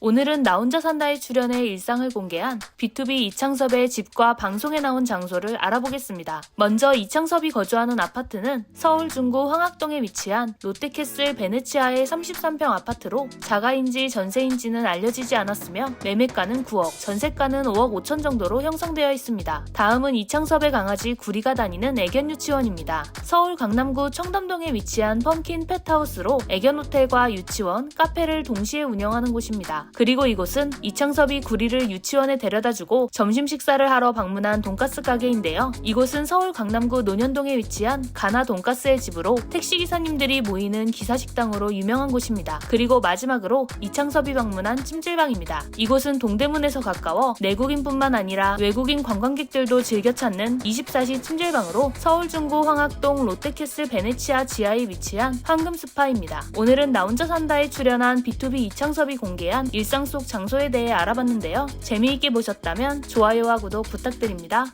오늘은 나 혼자 산다에 출연해 일상을 공개한 B2B 이창섭의 집과 방송에 나온 장소를 알아보겠습니다. 먼저 이창섭이 거주하는 아파트는 서울 중구 황학동에 위치한 롯데캐슬 베네치아의 33평 아파트로 자가인지 전세인지는 알려지지 않았으며 매매가는 9억, 전세가는 5억 5천 정도로 형성되어 있습니다. 다음은 이창섭의 강아지 구리가 다니는 애견 유치원입니다. 서울 강남구 청담동에 위치한 펌킨 펫하우스로 애견 호텔과 유치원, 카페를 동시에 운영하는 곳입 그리고 이곳은 이창섭이 구리를 유치원에 데려다주고 점심 식사를 하러 방문한 돈가스 가게인데요. 이곳은 서울 강남구 논현동에 위치한 가나 돈가스의 집으로 택시 기사님들이 모이는 기사식당으로 유명한 곳입니다. 그리고 마지막으로 이창섭이 방문한 찜질방입니다. 이곳은 동대문에서 가까워 내국인뿐만 아니라 외국인 관광객들도 즐겨 찾는 24시 찜질방으로 서울 중구 황학동 롯데캐슬 베네치아 지하에 위치한 황금 스파입니다. 오늘은 나 혼자 산다에 출연한 B2B 이창섭이 공개한 일상 속 장소에 대해 알아봤는데요. 재미있게 보셨다면 좋아요와 구독 부탁드립니다.